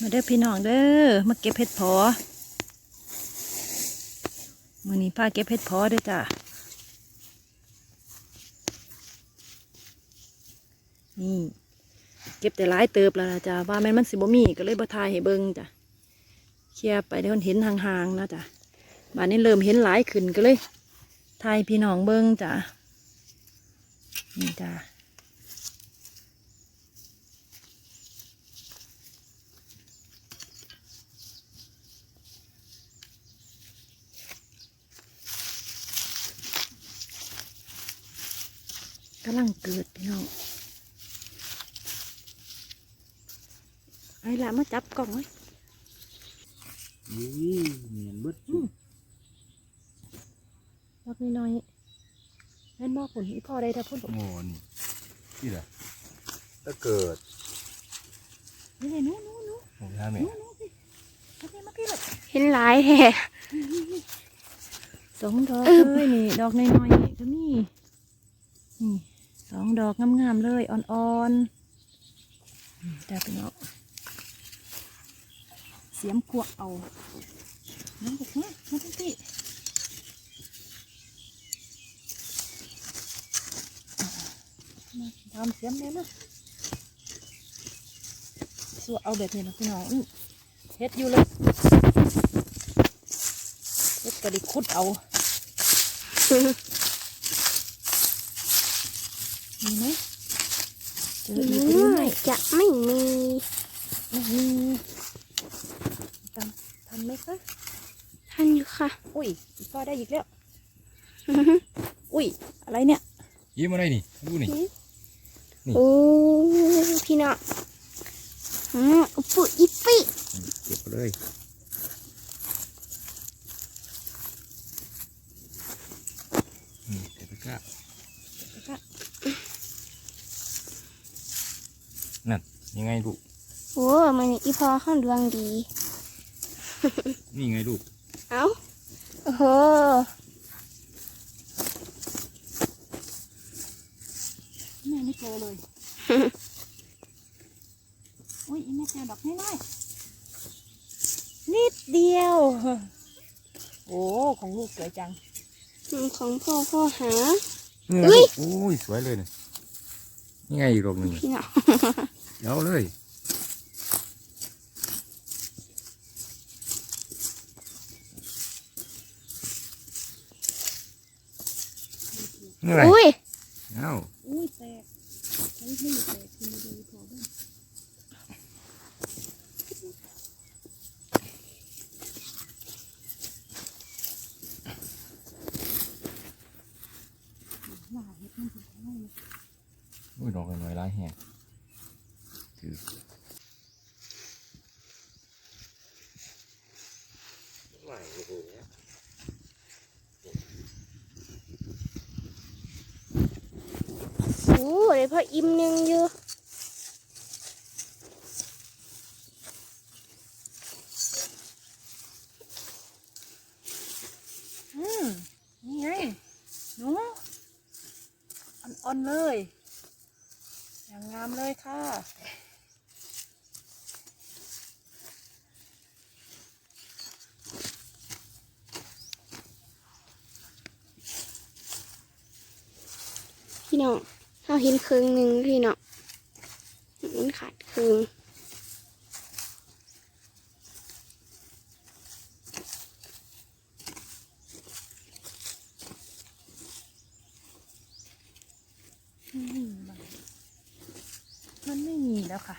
มาเด้อพี่น้องเด้อมาเก็บเห็ดพอมือนี้พาเก็บเห็ดพอเด้อจ้ะนี่เก็บแต่หลายเติบแล้วจ้ะว่าแม่นมันสิบ่มีก็เลยบ่ทายให้เบิ่งจ้ะเคลียร์ไปเดี๋ยวเห็นห่างๆนะจ้ะบ้านนี้เริ่มเห็นหลายขึ้นก็เลยทายพี่น้องเบิ่งจ้ะนี่จ้ะ กำลังเกิดพี่น้องไอ้ละมาจับกล่องไว้นี่เนียนเบิดอืมรอบนี้น้อยแม่นบอกผลอีพ่อได้ถ้าพูดบอกโง่นี่ที่ละถ้าเกิดนี่ไงหนู้นู้นู้ผมทำไหมนู้นู้พี่มาพี่มาพี่เลยเห็นหลายแท้สองดอกอึ๊บเลยนี่ดอกน้อยๆนี่ก็มีนี่ สองดอกงามๆเลยอ่อนๆแต่เป็นเนาะเสียมกวกเอาน้ำบอกมามาทั้งที่ทำเสียมเลยนะสัวเอาแบบนี้นะพี่น้องอื้อเฮ็ดอยู่เลยเฮ็ดกระดิคุดเอามีไหมเจอ อื อีกหรือ ม ไม่ จะไม่มีไม่มีทำทำไหมคะท่านอยู่ค่ะ อุ้ยอีกพ่อได้อีกแล้ว อุ้ยอะไรเนี่ยยิ้มอะไรนี่ดูนี่นี่โอ้พี่น้องอืมอุปุอิปิเก็บเลยนี่เก็บไปก้า นั่นยังไงลูกโอ้มันอีพอข้างดวงดี นี่ไงลูก เอ้าโอ้โหแม่ไม่เจอเลยอุ้ยอีแม่เจอดอกน้อยๆนิดเดียว โอ้ของลูกสวยจังอืมของพ่อพ่อหานี่ไงอุ๊ลูยกโอ้ยสวยเลยเนี่ย นี่ไงอีกดอกหนึ่งพี่น้องเดี๋ยวเอาเลยนี่อะไรอุ้ยเอ้าอุ้ยแตกเฮ้ยไม่แตกคุณดูพอบ้างหน้าเห็ดมันถึงได้เลย อุ้ยดอกน้อยๆร้ายแฮงถือโอ้เลยพ่ออิ่มหนึงอยู่อืมนี่ไงหนูอ่อนๆเลย อย่างงามเลยค่ะ พี่น้องเราเห็นครึ่งหนึ่งพี่น้องมันขาดครึ่ง อืมมัน มันไม่มีแล้วค่ะ